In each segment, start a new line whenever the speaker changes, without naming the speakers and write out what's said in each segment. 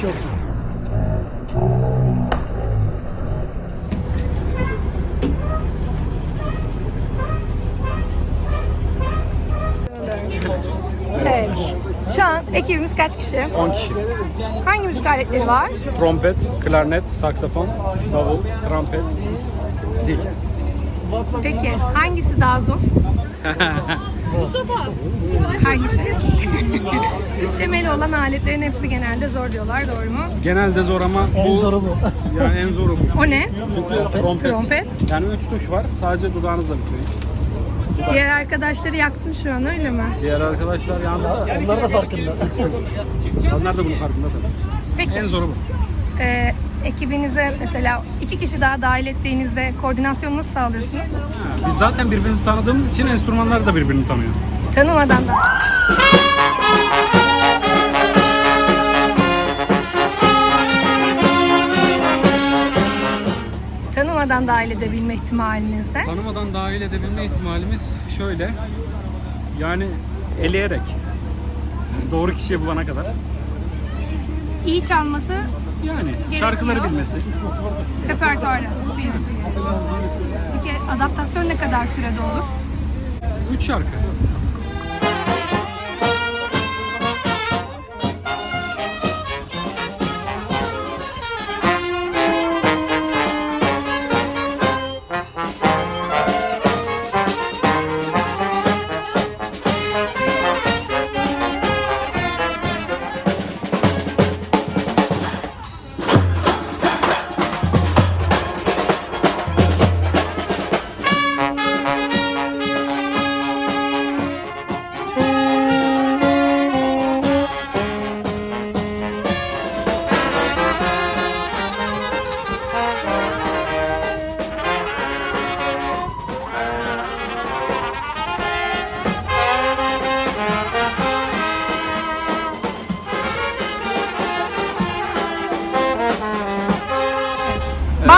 Şok.
Evet. Şu an ekibimiz kaç kişi?
10 kişi.
Hangi müzik aletleri var?
Trompet, klarnet, saksafon, davul, trompet, zil.
Peki hangisi daha zor? Hangisi? Üflemeli olan aletlerin hepsi genelde zor diyorlar, doğru mu?
Genelde zor ama
En
bu
zoru bu.
yani en zoru bu.
O ne?
Çünkü trompet.
Trompet.
Yani 3 tuş var. Sadece dudağınızla bitiyor.
Diğer arkadaşları yaktın şu an öyle mi?
Diğer arkadaşlar yanında da
Onlar da farkında.
onlar da bunun farkında tabii.
Peki
En zoru bu.
e, ekibinize mesela iki kişi daha dahil ettiğinizde koordinasyonu nasıl sağlıyorsunuz?
Ha, biz zaten birbirimizi tanıdığımız için enstrümanlar da birbirini tanıyor.
Tanımadan da. Tanımadan dahil edebilme ihtimalinizde.
Tanımadan dahil edebilme ihtimalimiz şöyle. Yani eleyerek. Doğru kişiye bulana kadar.
İyi çalması,
Yani şarkıları bilmesi.
repertuarı bilmesi gerekiyor. Peki adaptasyon ne kadar sürede olur?
3 şarkı.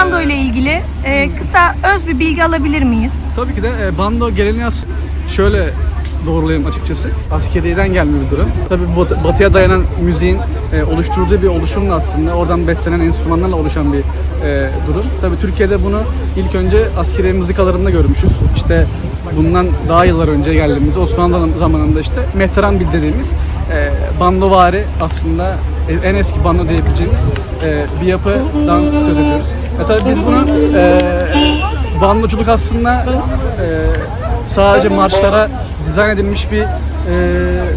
Bando ile ilgili e, kısa öz bir bilgi alabilir miyiz?
Tabii ki de e, bando geleneği as- şöyle doğrulayayım açıkçası. Askeriyeden gelme bir durum. Tabii bat- batıya dayanan müziğin e, oluşturduğu bir oluşumla aslında oradan beslenen enstrümanlarla oluşan bir e, durum. Tabii Türkiye'de bunu ilk önce askeri mızıkalarında görmüşüz. İşte bundan daha yıllar önce geldiğimizde Osmanlı zamanında işte mehteran dediğimiz e, bandovari aslında e, en eski bando diyebileceğimiz e, bir yapıdan söz ediyoruz. E tabii biz bunu e, bandoculuk aslında e, sadece marşlara dizayn edilmiş bir e,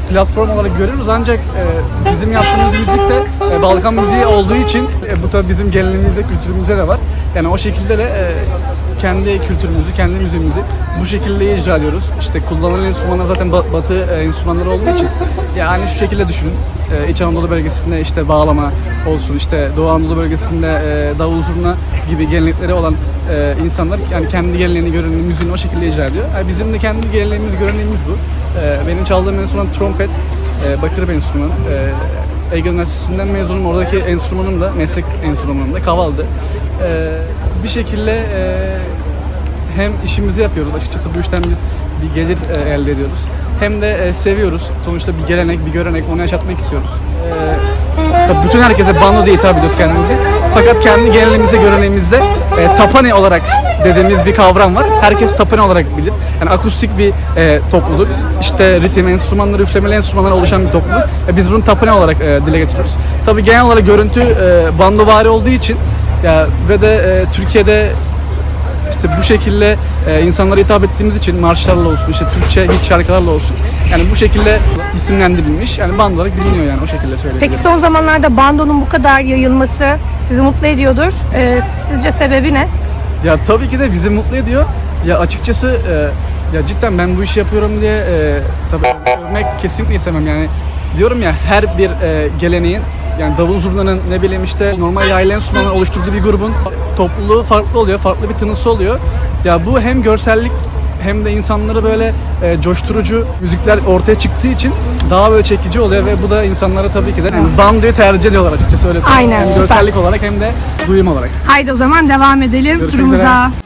platform olarak görüyoruz ancak e, bizim yaptığımız müzik de e, Balkan müziği olduğu için e, bu tabii bizim geleneğimizde, kültürümüzde de var. Yani o şekilde de e, kendi kültürümüzü, kendi müziğimizi bu şekilde icra ediyoruz. İşte kullanılan enstrümanlar zaten ba- batı e, enstrümanları olduğu için yani şu şekilde düşünün. E, İç Anadolu bölgesinde işte bağlama olsun, işte Doğu Anadolu bölgesinde e, davul zurna gibi gelenekleri olan e, insanlar yani kendi geleneğini, göreneğini, müziğini o şekilde icra ediyor. Yani bizim de kendi geleneğimiz, göreneğimiz bu. Benim çaldığım enstrüman trompet, e, bakır bir enstrüman. E, Ege Üniversitesi'nden mezunum. Oradaki enstrümanım da, meslek enstrümanım da kavaldı. E, bir şekilde e, hem işimizi yapıyoruz açıkçası bu işten biz bir gelir e, elde ediyoruz. Hem de e, seviyoruz. Sonuçta bir gelenek, bir görenek onu yaşatmak istiyoruz. E, bütün herkese bando diye hitap ediyoruz kendimizi. Fakat kendi geleneğimize, göreneğimizde e, tapane olarak dediğimiz bir kavram var. Herkes tapane olarak bilir. Yani akustik bir e, topluluk. İşte ritim enstrümanları, üflemeli enstrümanlar oluşan bir topluluk. E, biz bunu tapane olarak e, dile getiriyoruz. Tabii genel olarak görüntü e, bandovari olduğu için ya ve de e, Türkiye'de işte bu şekilde e, insanlara hitap ettiğimiz için marşlarla olsun, işte Türkçe hit şarkılarla olsun. Yani bu şekilde isimlendirilmiş. Yani band olarak biliniyor yani o şekilde söyleyebilirim.
Peki son zamanlarda bandonun bu kadar yayılması sizi mutlu ediyordur. E, sizce sebebi ne?
Ya tabii ki de bizi mutlu ediyor. Ya açıkçası e, ya cidden ben bu işi yapıyorum diye e, tabii övmek kesinlikle istemem yani. Diyorum ya her bir e, geleneğin yani davul zurnanın ne bileyim işte normal yaylı enstrümanın oluşturduğu bir grubun topluluğu farklı oluyor, farklı bir tınısı oluyor. Ya bu hem görsellik hem de insanları böyle e, coşturucu müzikler ortaya çıktığı için daha böyle çekici oluyor ve bu da insanlara tabii ki de yani bandoyu tercih ediyorlar açıkçası öyle söyleyeyim.
Aynen,
Hem
süper.
görsellik olarak hem de duyum olarak.
Haydi o zaman devam edelim
Görüşmek
turumuza.
üzere.